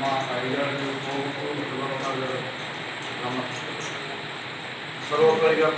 మా అయ్యగారు పోగొట్టు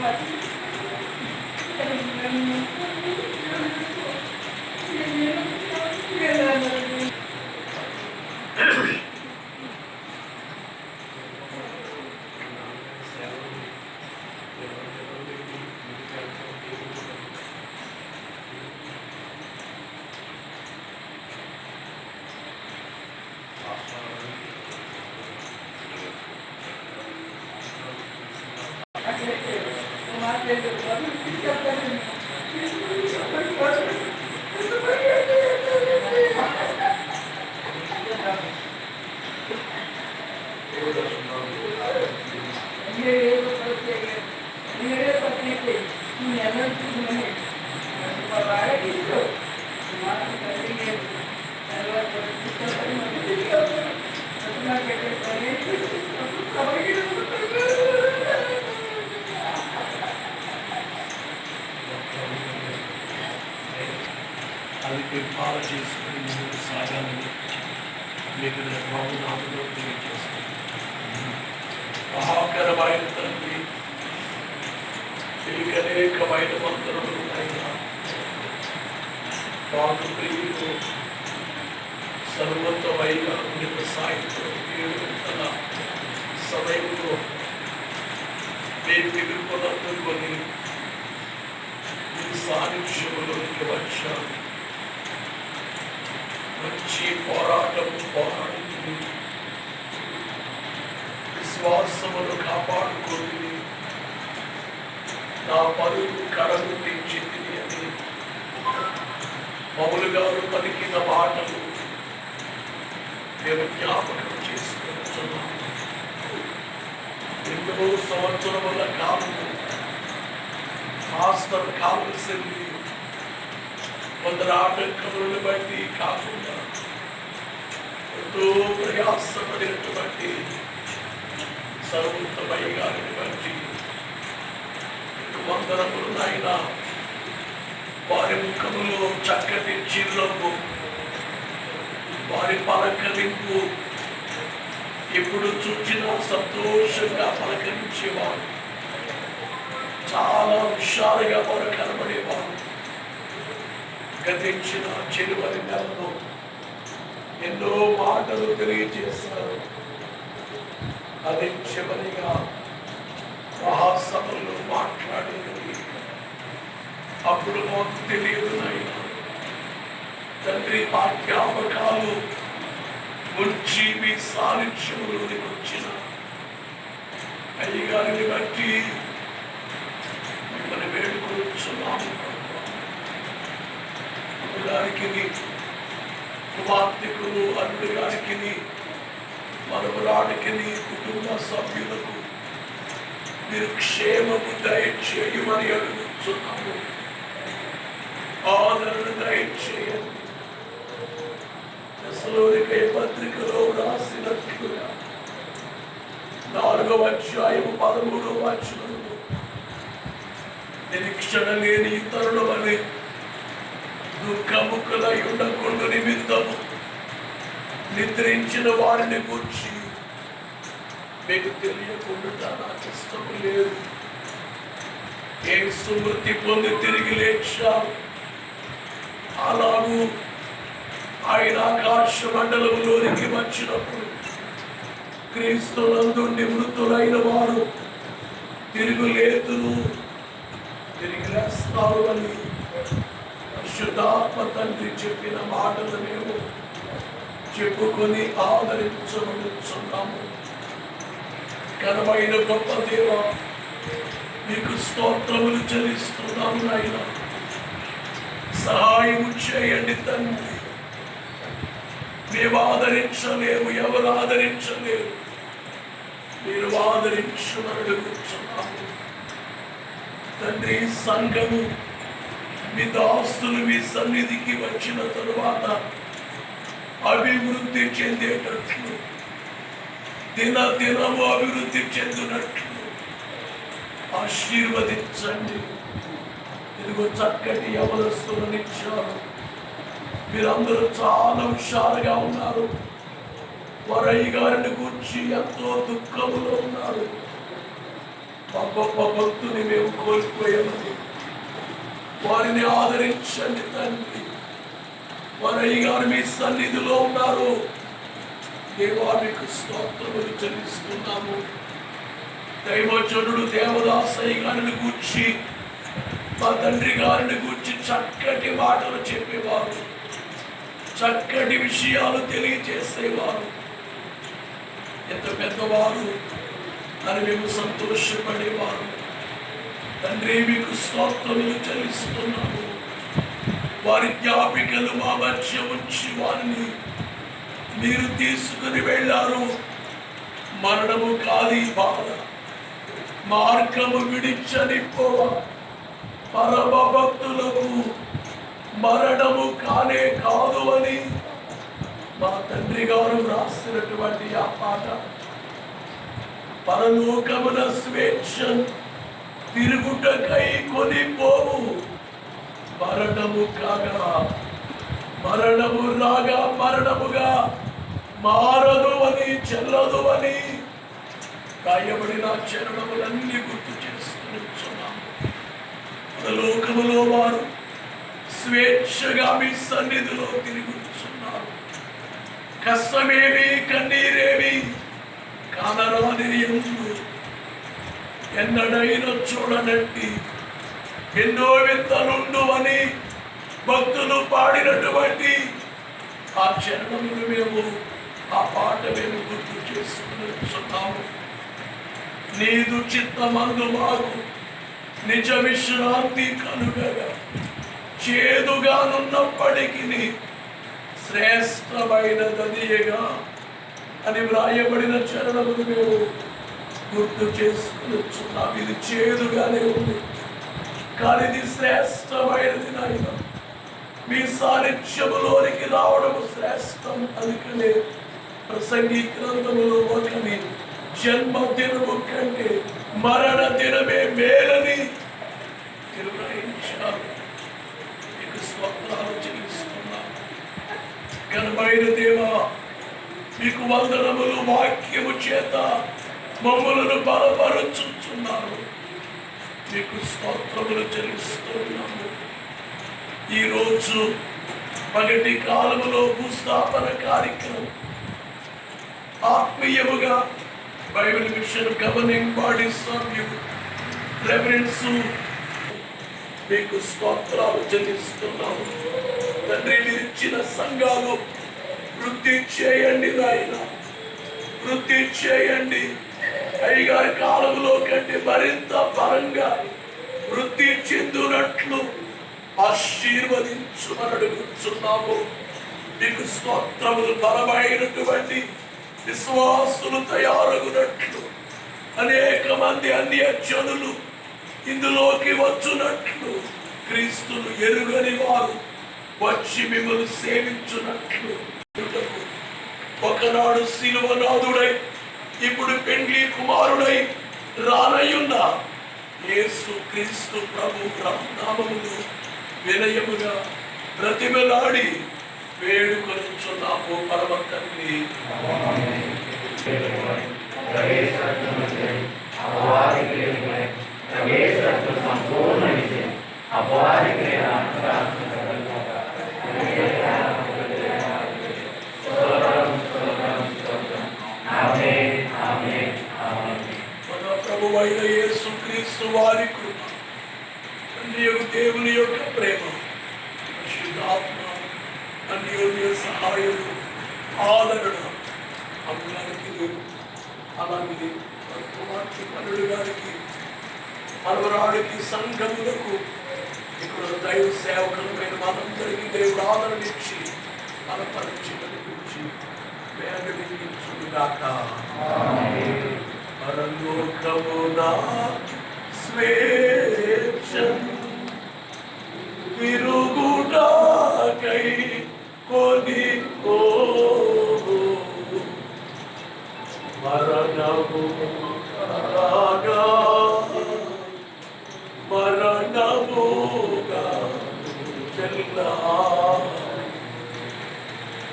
Спасибо. చేసుకుని ముందుకు సాగాలని మీకు నేను మౌనాములో మీకు అనేకమైన మంత్రములు అయినా మాకు ప్రియులు సర్వోత్తమైన ఉన్నత సాయంత్రం ఏడు గంటల సమయంలో మేము పిలుపునందుకొని ఈ సాన్నిధ్యములోకి వచ్చాము మంచి పోరాటం పోరాడింది విశ్వాసమును కాపాడుకుంది నా పరుగు కడలు తెచ్చింది అని. పౌలు గారు పలికిన మాటలు నేను జ్ఞాపకం చేసుకుంటున్నాము ఎన్నో సంవత్సరముల కాలము మాస్టర్ కావలసింది కొందరు ఆటంకములను బట్టి కాకుండా ఎంతో ప్రయాసపడినటువంటి సర్వోత్తమయ్య గారిని బట్టి వందనములు నాయన వారి ముఖములో చక్కటి చిరునవ్వు వారి పలకరింపు ఎప్పుడు చూచినా సంతోషంగా పలకరించేవారు చాలా హుషారుగా వారు కనబడేవారు. గతించిన చెరువని నెలలో ఎన్నో మాటలు తెలియజేస్తారు అది చివరిగా మహాసభలో మాట అప్పుడు మాకు తెలియదు నాయన తండ్రి ఆ జ్ఞాపకాలు ఉంచి మీ సాన్నిధ్యంలోకి వచ్చిన అయ్యగారిని బట్టి మిమ్మల్ని వేడుకొచ్చున్నాము గారికి కుమార్తెకు అల్లుడి గారికి మనవరాడికి కుటుంబ సభ్యులకు మీరు క్షేమము దయచేయమని అడుగుతున్నాము ఆదరణ దయచేయండి దశలోనికై పత్రికలో రాసినట్లుగా నాలుగవ అధ్యాయము పదమూడవ వచనము నిరీక్షణ లేని ఇతరుల వలె దుఃఖముఖులై ఉండకుండా నిమిత్తము నిద్రించిన వారిని గురించి మీకు తెలియకుండా నాకు ఇష్టం లేదు ఏ సుమృతి పొంది తిరిగి లేచారు అలాగూ ఆయన ఆకాశ మండలంలోనికి వచ్చినప్పుడు క్రీస్తునందుండి మృతులైన వారు తిరుగులేతును తిరిగి లేస్తారు అని పరిశుద్ధాత్మ తండ్రి చెప్పిన మాటలు మేము చెప్పుకొని ఆదరించబడుచున్నాము ఘనమైన గొప్ప దేవ మీకు స్తోత్రములు చెల్లిస్తున్నాము నాయన. సహాయం చేయండి తండ్రి. మేము ఆదరించలేము ఎవరు ఆదరించలేరు. మీరు ఆదరించమని అడుగుతున్నాము తండ్రి సంఘము మీ దాస్తులు మీ సన్నిధికి వచ్చిన తరువాత అభివృద్ధి చెందేటట్లు దిన దినము అభివృద్ధి చెందినట్లు ఆశీర్వదించండి. ఇదిగో చక్కటి యవనస్తులనిచ్చారు మీరందరూ చాలా హుషారుగా ఉన్నారు. వరయ్య గారిని గురించి ఎంతో దుఃఖములో ఉన్నారు. మా గొప్ప భక్తుని మేము కోల్పోయామని. వారిని ఆదరించండి తండ్రి. వరయ్య గారు మీ సన్నిధిలో ఉన్నారు. దేవానికి స్తోత్రములు చెల్లిస్తున్నాము. దైవజనుడు దేవదాసయ్య గారిని గూర్చి మా తండ్రి గారిని గురించి చక్కటి మాటలు చెప్పేవారు. చక్కటి విషయాలు తెలియజేసేవారు. ఎంత పెద్దవారు అని మేము సంతోషపడేవారు. తండ్రి మీకు స్తోత్రములు చెల్లిస్తున్నాము. వారి జ్ఞాపికలు మా మధ్య ఉంచి వారిని మీరు తీసుకుని వెళ్ళారు. మరణము కాది బాధ మార్గము విడిచనిపోవ. పరమ భక్తులకు మరణము కానే కాదు అని మా తండ్రి గారు రాసినటువంటి ఆ పాట. పరలోకమున స్వేచ్ఛ తిరుగుటకై కొనిపోవు. మరణము కాగా మరణము రాగా మరణముగా మారదు అని చెల్లదు అని. రాయబడిన చరణములన్నీ గుర్తు లోకములో వారు స్వేచ్ఛగా మీ సన్నిధిలో తిరుగుతున్నారు కష్టమేమి కన్నీరేమి కానరాని ఎందు ఎన్నడైనా చూడనట్టి ఎన్నో వింతలుండు అని భక్తులు పాడినటువంటి ఆ చరణములు మేము ఆ పాట మేము గుర్తు చేసుకుని నీదు చిత్తమందు మాకు నిజ విశ్రాంతి కనుగగా చేదుగానున్నప్పటికీ శ్రేష్టమైన తదియగా అని వ్రాయబడిన చరణములు మేము గుర్తు చేసుకున్నాం ఇది చేదుగానే ఉంది. కానీ ఇది శ్రేష్టమైనది నాయన. మీ సాన్నిధ్యములోనికి రావడం శ్రేష్టం. అందుకనే ప్రసంగి గ్రంథములో ఒకని జన్మదినము కంటే మరణ దినమే మేలని నిర్ణయించారు మీకు స్వప్నాలు చెల్లిస్తున్నాను దేవా మీకు వందనములు వాక్యము చేత మమ్మలను బలపరుచుచున్నారు మీకు స్తోత్రములు చెల్లిస్తున్నాము. ఈరోజు పగటి కాలములో భూస్థాపన కార్యక్రమం. ఆత్మీయముగా బైబిల్ మిషన్ గవర్నింగ్ బాడీ సభ్యులు రెఫరెన్స్ మీకు స్తోత్రాలు చెల్లిస్తున్నాము. తండ్రి ఇచ్చిన సంఘాలు వృద్ధి చేయండి నాయన. వృద్ధి చేయండి. అయ్యగారి కాలంలో కంటే మరింత పరంగా వృద్ధి చెందునట్లు ఆశీర్వదించుమని అడుగుతున్నాము. మీకు స్తోత్రములు బలమైనటువంటి విశ్వాసులు తయారగునట్లు. అనేక మంది అన్యజనులు ఇందులోకి వచ్చునట్లు. క్రీస్తును ఎరుగని వారు వచ్చి మిమ్మల్ని సేవించునట్లు. ఒకనాడు శిలువనాథుడై ఇప్పుడు పెండ్లి కుమారుడై రానయ్యున్న యేసు క్రీస్తు ప్రభు నామములు వినయముగా ప్రతిమలాడి వేడుకొనుచున్నాము పరమ తండ్రి సంపూర్ణ విజయం అపవాదికి మన ప్రభువైన యేసు క్రీస్తు వారి కృప తండ్రి యొక్క దేవుని యొక్క ప్రేమ పరిశుద్ధాత్మ అన్యోన్య సహాయము ఆదరణ అందరికీ అలాగే కుమార్తె పనులు గారికి మనవరాడికి సంఘములకు ఇక్కడ దైవ సేవకులమైన మనందరికీ దేవుడు ఆదరణ ఇచ్చి మన పరిచి కనిపించి వేగనిపించుగాక పరలోకమునా స్వేచ్ఛ మరణము రాగా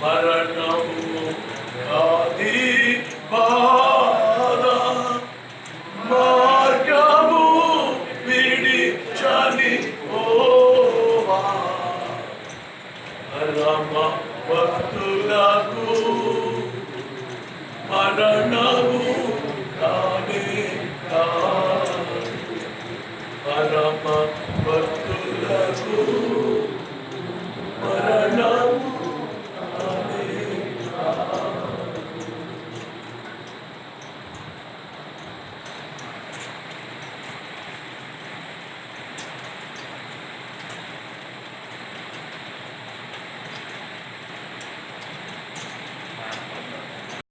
మరణముగా ఆది